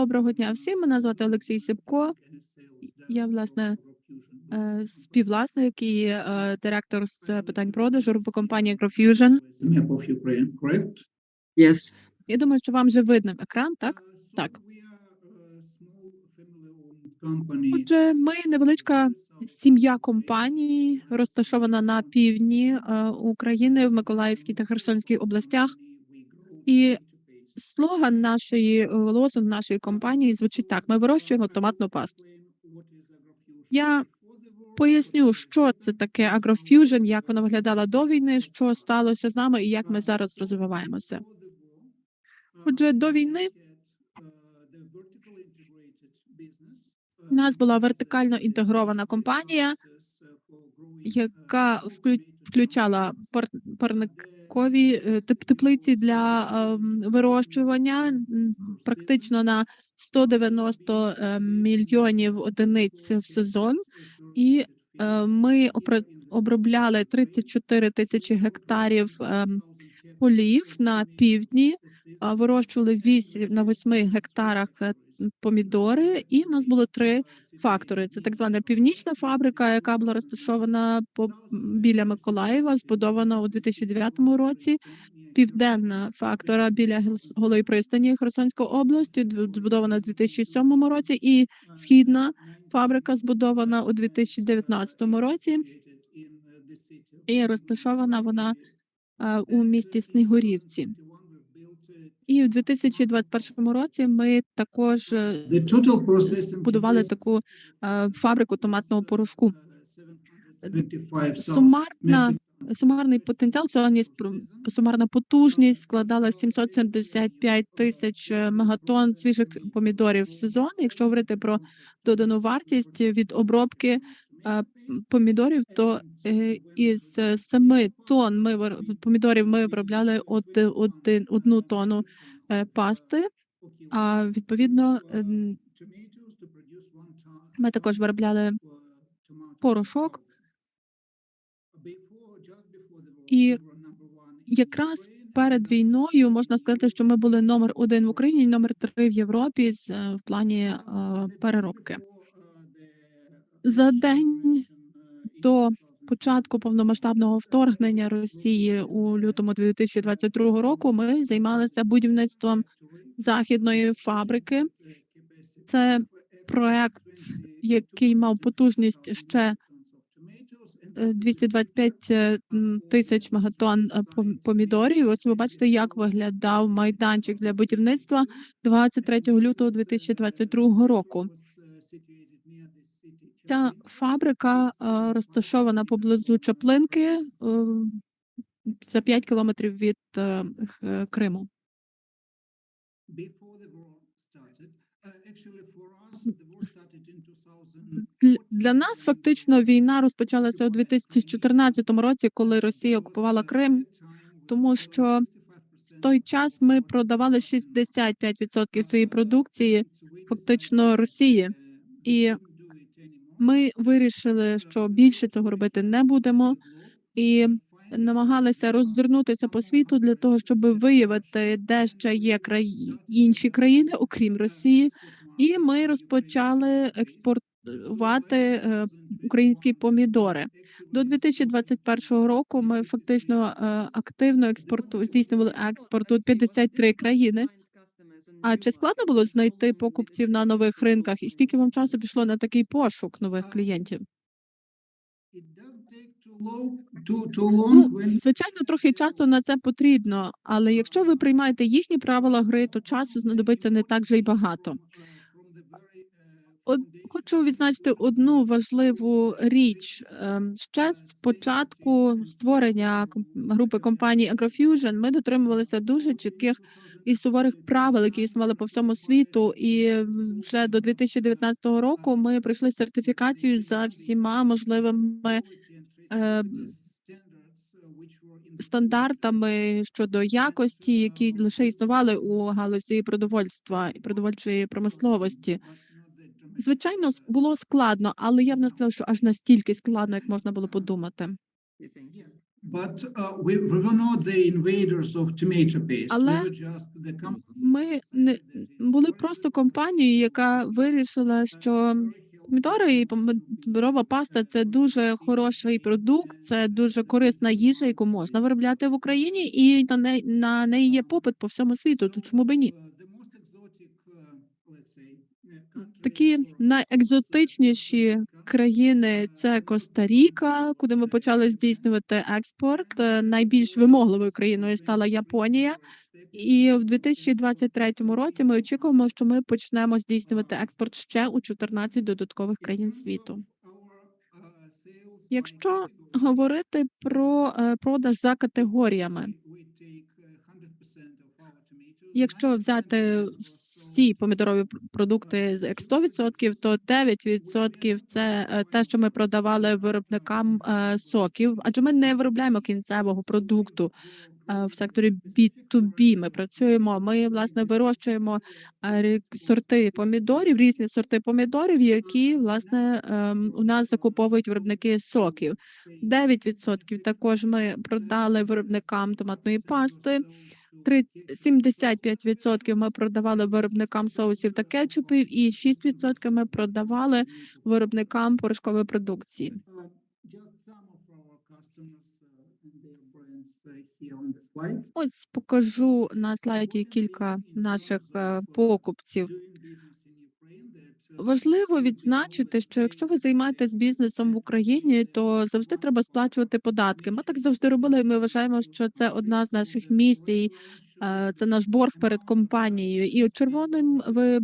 Доброго дня всім. Мене звати Олексій Сипко. Я, власне, е, співвласник і е, директор з питань продажу по компанії AgroFusion. correct? Yes. Я думаю, що вам вже видно екран, так? Так. Отже, ми невеличка сім'я компаній, розташована на півдні е, України в Миколаївській та Херсонській областях. І слоган нашої е, лозунг нашої компанії звучить так: ми вирощуємо томатну пасту. Я Поясню, що це таке AgroFusion, як вона виглядала до війни, що сталося з нами і як ми зараз розвиваємося. Отже, до війни у нас була вертикально інтегрована компанія, яка включала пар- парникові е, теплиці для ем, вирощування практично на 190 е, мільйонів одиниць в сезон. І е, ми обробляли 34 тисячі гектарів ем, полів на півдні, вирощували 8 на 8 гектарах е, помідори, і в нас було три фактори: це так звана північна фабрика, яка була розташована по біля Миколаєва, збудована у 2009 році. Південна фактора біля Голої пристані Херсонської області, збудована у 2007 році, і східна фабрика збудована у 2019 році, і розташована вона у місті Снігурівці. І в 2021 році ми також е, збудували таку е, фабрику томатного порошку. 725,000 Сумарна сумарний потенціал сьогодні сумарна потужність складала 775 тисяч е, мегатон свіжих помідорів в сезон. Якщо говорити про додану вартість від обробки помідорів, то е, із 7 тонн ми помідорів ми виробляли од- один, одну тонну е, пасти. А відповідно ем, ми також виробляли порошок. І якраз перед війною можна сказати, що ми були номер один в Україні, номер три в Європі з е, в плані е, переробки. За день до початку повномасштабного вторгнення Росії у лютому 2022 року ми займалися будівництвом західної фабрики. Це проект, який мав потужність ще е, 225 е, тисяч мегатон е, пом- помідорів. Ось ви бачите, як виглядав майданчик для будівництва 23 лютого 2022 року. Ця фабрика е, розташована поблизу Чаплинки е, за 5 кілометрів від е, Криму. 2000. Дл- Для нас фактично війна розпочалася у 2014 році, коли Росія окупувала Крим, тому що в той час ми продавали 65% своєї продукції фактично Росії, і ми вирішили, що більше цього робити не будемо, і намагалися роззирнутися по світу для того, щоб виявити, де ще є краї... інші країни, окрім Росії, і ми розпочали експортувати е, українські помідори. До 2021 року ми фактично е, активно експорту здійснювали експорт у 53 країни. А чи складно було знайти покупців на нових ринках? І скільки вам часу пішло на такий пошук нових клієнтів? Ну, звичайно, трохи часу на це потрібно, але якщо ви приймаєте їхні правила гри, то часу знадобиться не так же й багато. От хочу відзначити одну важливу річ. Ем, Ще з початку створення групи компаній AgroFusion ми дотримувалися дуже чітких і суворих правил, які існували по всьому світу. І вже до 2019 року ми пройшли сертифікацію за всіма можливими е, стандартами щодо якості, які лише існували у галузі продовольства і продовольчої промисловості. Звичайно, було складно, але я б не сказала, що аж настільки складно, як можна було подумати. But we, we were not the invaders of tomato paste. Але we were just the Ми не були просто компанією, яка вирішила, що помідори і помідорова паста це дуже хороший продукт, це дуже корисна їжа, яку можна виробляти в Україні, і на неї на неї є попит по всьому світу. То чому би ні? Такі найекзотичніші країни це Коста-Ріка, куди ми почали здійснювати експорт. Е, Найбільш вимогливою країною стала Японія. І в 2023 році ми очікуємо, що ми почнемо здійснювати експорт ще у 14 додаткових країн світу. Якщо говорити про е, продаж за категоріями, якщо взяти всі помідорові продукти з як 100%, то 9% – це е, те, що ми продавали виробникам е, соків, адже ми не виробляємо кінцевого продукту е, в секторі B2B. Ми працюємо. Ми власне вирощуємо сорти помідорів, різні сорти помідорів, які власне ем, у нас закуповують виробники соків. 9% також ми продали виробникам томатної пасти. 75% ми продавали виробникам соусів та кетчупів, і 6% ми продавали виробникам порошкової продукції. Ось покажу на слайді кілька наших е, покупців. Важливо відзначити, що якщо ви займаєтесь бізнесом в Україні, то завжди треба сплачувати податки. Ми так завжди робили. Ми вважаємо, що це одна з наших місій. е, Це наш борг перед компанією. І червоним ви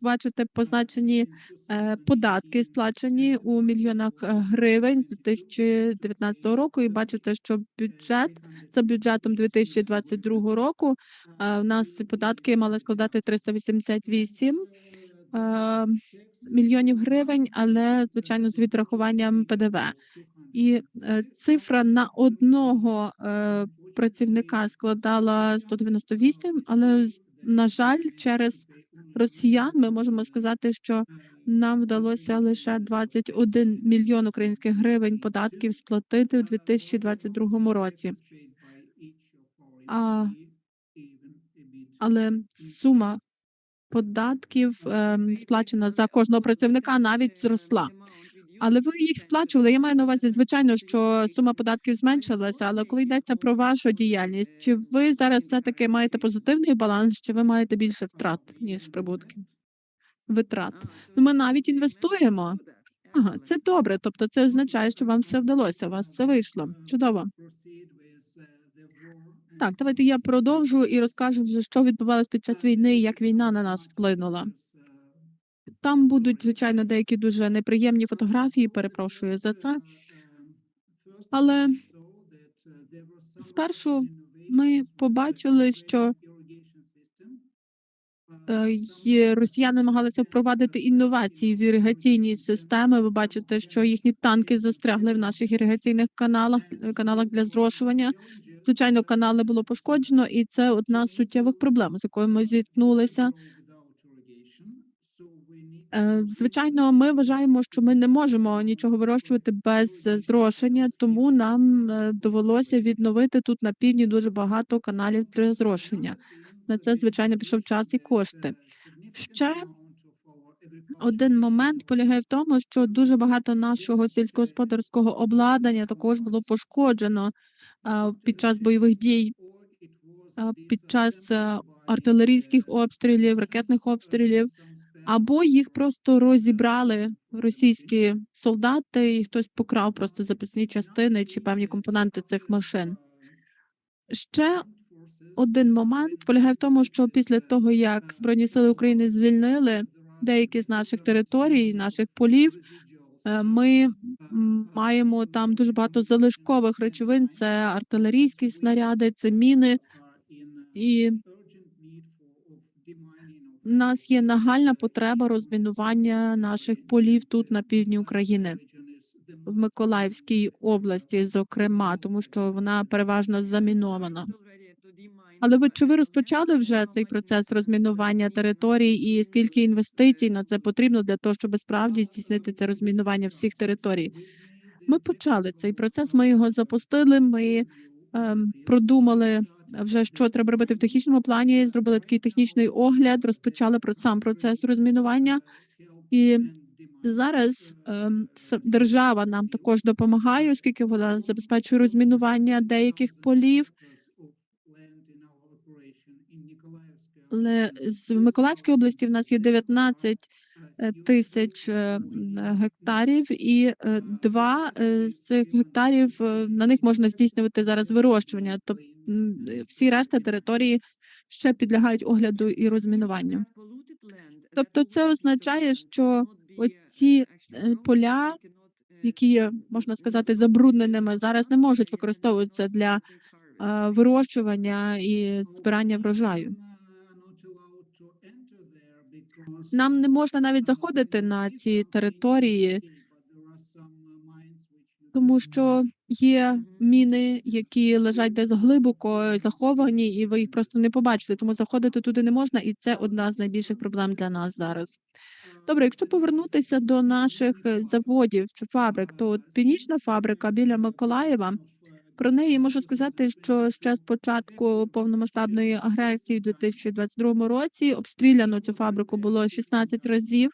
бачите позначені е, податки, сплачені у мільйонах е, гривень з 2019 року. І бачите, що бюджет за бюджетом 2022 року у нас податки мали складати 388 е, мільйонів гривень, але звичайно з відрахуванням ПДВ. І е, цифра на одного е, працівника складала 198, але на жаль, через росіян ми можемо сказати, що нам вдалося лише 21 мільйон українських гривень податків сплатити в 2022 році. А, але сума податків ем, сплачена за кожного працівника навіть зросла. Але ви їх сплачували. Я маю на увазі, звичайно, що сума податків зменшилася, але коли йдеться про вашу діяльність, чи ви зараз все таки маєте позитивний баланс, чи ви маєте більше втрат ніж прибутків? Витрат. Ну, ми навіть інвестуємо. Ага, це добре. Тобто, це означає, що вам все вдалося. У вас все вийшло. Чудово. Так, давайте я продовжу і розкажу вже, що відбувалось під час війни і як війна на нас вплинула. Там будуть, звичайно, деякі дуже неприємні фотографії. Перепрошую за це. Але спершу ми побачили, що е, росіяни намагалися впровадити інновації в іригаційні системи. Ви бачите, що їхні танки застрягли в наших іригаційних каналах, каналах для зрошування. Звичайно, канали було пошкоджено, і це одна з суттєвих проблем, з якою ми зіткнулися. Е, Звичайно, ми вважаємо, що ми не можемо нічого вирощувати без зрошення, тому нам е, довелося відновити тут на півдні дуже багато каналів для зрошення. На це, звичайно, пішов час і кошти. Ще один момент полягає в тому, що дуже багато нашого сільськогосподарського обладнання також було пошкоджено під час бойових дій, під час е, артилерійських обстрілів, ракетних обстрілів, або їх просто розібрали російські солдати, і хтось покрав просто запасні частини чи певні компоненти цих машин. Ще один момент полягає в тому, що після того, як Збройні сили України звільнили деякі з наших територій, наших полів, е, ми маємо там дуже багато залишкових речовин. Це артилерійські снаряди, це міни, і в нас є нагальна потреба розмінування наших полів тут на півдні України, в Миколаївській області, зокрема, тому що вона переважно замінована. Але ви чи ви розпочали вже цей процес розмінування територій, і скільки інвестицій на це потрібно для того, щоб справді здійснити це розмінування всіх територій? Ми почали цей процес, ми його запустили, ми ем, продумали вже, що треба робити в технічному плані, зробили такий технічний огляд, розпочали про сам процес розмінування. І зараз с- держава нам також допомагає, оскільки вона забезпечує розмінування деяких полів. Але з в Миколаївській області в нас є 19 е, тисяч е, гектарів, і е, два з цих гектарів на них можна здійснювати зараз вирощування. Тобто всі решта території ще підлягають огляду і розмінуванню. Тобто це означає, що оці поля, які є, можна сказати, забрудненими, зараз не можуть використовуватися для вирощування і збирання врожаю. Нам не можна навіть заходити на ці території, тому що є міни, які лежать десь глибоко заховані, і ви їх просто не побачите. Тому заходити туди не можна, і це одна з найбільших проблем для нас зараз. Добре, якщо повернутися до наших е, заводів чи фабрик, то от північна фабрика біля Миколаєва. Про неї можу сказати, що ще з початку повномасштабної агресії в 2022 році обстріляно цю фабрику було 16 разів.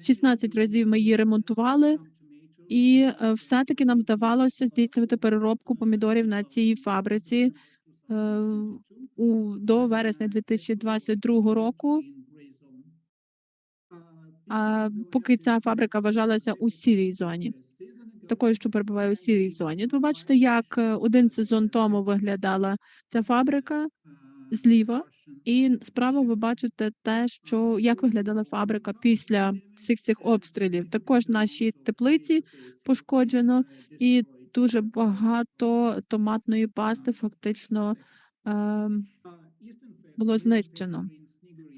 16 разів ми її ремонтували, і е, все-таки нам вдавалося здійснювати переробку помідорів на цій фабриці е, у до вересня 2022 року. А поки ця фабрика вважалася у сірій зоні, такою, що перебуває у сірій зоні. От ви бачите, як е, один сезон тому виглядала ця фабрика зліва, і справа ви бачите те, що як виглядала фабрика після всіх цих обстрілів. Також наші теплиці пошкоджено, і дуже багато томатної пасти фактично ем, було знищено.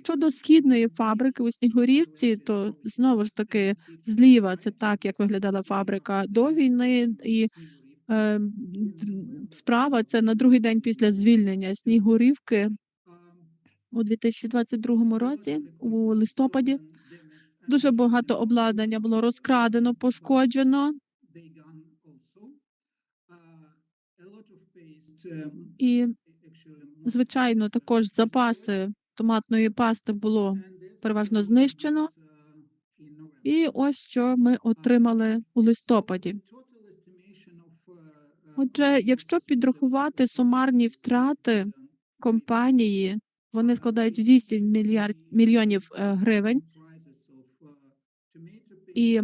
Щодо східної фабрики у Снігурівці, то знову ж таки зліва це так, як виглядала фабрика до війни, і е, справа це на другий день після звільнення Снігурівки у 2022 році, у листопаді. Дуже багато обладнання було розкрадено, пошкоджено, і звичайно, також запаси томатної пасти було переважно знищено. І ось що ми отримали у листопаді. Отже, якщо підрахувати сумарні втрати компанії, вони складають 8 мільярд мільйонів е, гривень. І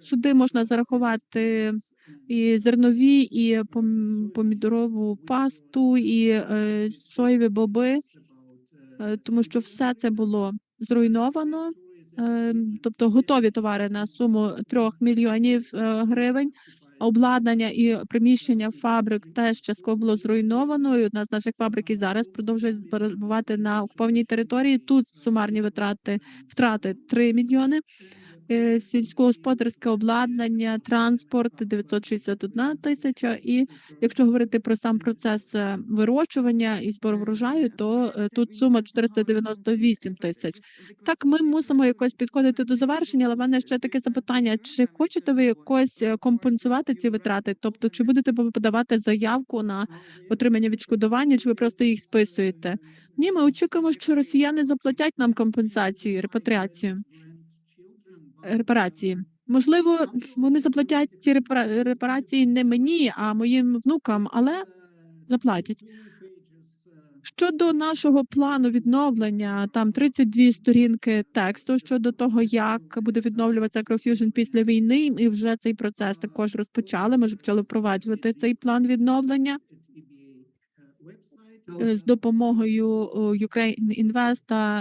Сюди можна зарахувати і зернові, і пом- помідорову пасту, і е, соєві боби, тому що все це було зруйновано. Е, тобто готові товари на суму 3 мільйонів е, гривень. Обладнання і приміщення фабрик теж частково було зруйновано. І одна з наших фабрик і зараз продовжує перебувати на окупованій території. Тут сумарні витрати втрати 3 мільйони. Е, Сільськогосподарське обладнання, транспорт 961 тисяча. І якщо говорити про сам процес е, вирощування і збору врожаю, то е, тут сума 498 тисяч. Так, ми мусимо якось підходити до завершення, але в мене ще таке запитання: чи хочете ви якось компенсувати ці витрати? Тобто, чи будете ви подавати заявку на отримання відшкодування, чи ви просто їх списуєте? Ні, ми очікуємо, що росіяни заплатять нам компенсацію, репатріацію, репарації. Можливо, вони заплатять ці репара- репарації не мені, а моїм внукам, але заплатять. Щодо нашого плану відновлення, там 32 сторінки тексту щодо того, як буде відновлюватися Acrofusion після війни, і вже цей процес також розпочали. Ми вже почали впроваджувати цей план відновлення з допомогою Ukraine Invest та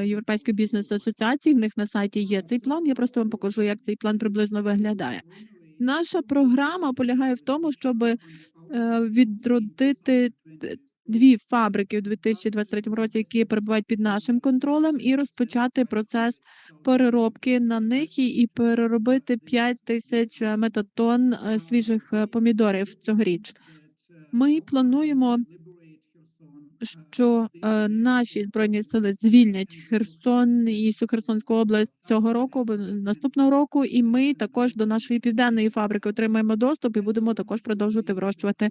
е, Європейської бізнес асоціації. В них на сайті є цей план. Я просто вам покажу, як цей план приблизно виглядає. Наша програма полягає в тому, щоб е, відродити дві фабрики у 2023 році, які перебувають під нашим контролем, і розпочати процес переробки на них і, переробити 5 тисяч е, метатон е, свіжих е, помідорів цьогоріч. Ми плануємо, що е, наші збройні сили звільнять Херсон і всю Херсонську область цього року, наступного року, і ми також до нашої південної фабрики отримаємо доступ і будемо також продовжувати вирощувати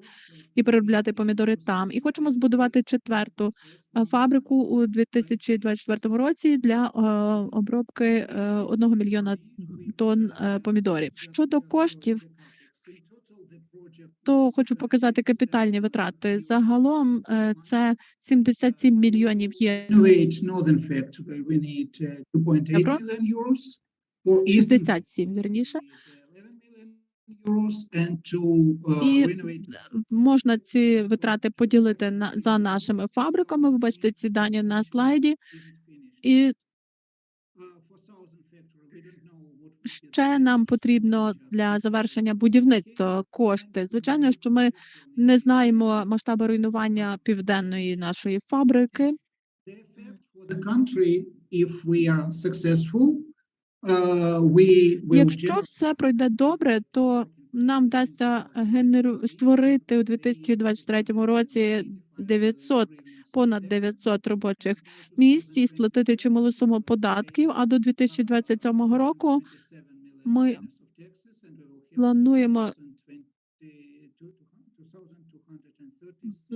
і переробляти помідори там. І хочемо збудувати четверту е, фабрику у 2024 році для е, обробки е, мільйона тонн е, помідорів. Щодо коштів, то хочу показати капітальні витрати. Загалом е, це 77 мільйонів є. Renovate Northern Factory, we need 2.8 Евро? million euros. For Eastern 67, вірніше. factory, 11 million euros and to uh, І можна ці витрати поділити на за нашими фабриками. Ви бачите ці дані на слайді. І ще нам потрібно для завершення будівництва кошти. Звичайно, що ми не знаємо масштабу руйнування південної нашої фабрики. Якщо все пройде добре, то нам вдасться генеру створити у 2023 році 900, понад 900 робочих місць і сплатити чималу суму податків. А до 2027 року ми плануємо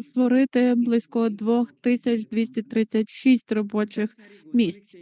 створити близько 2236 робочих місць.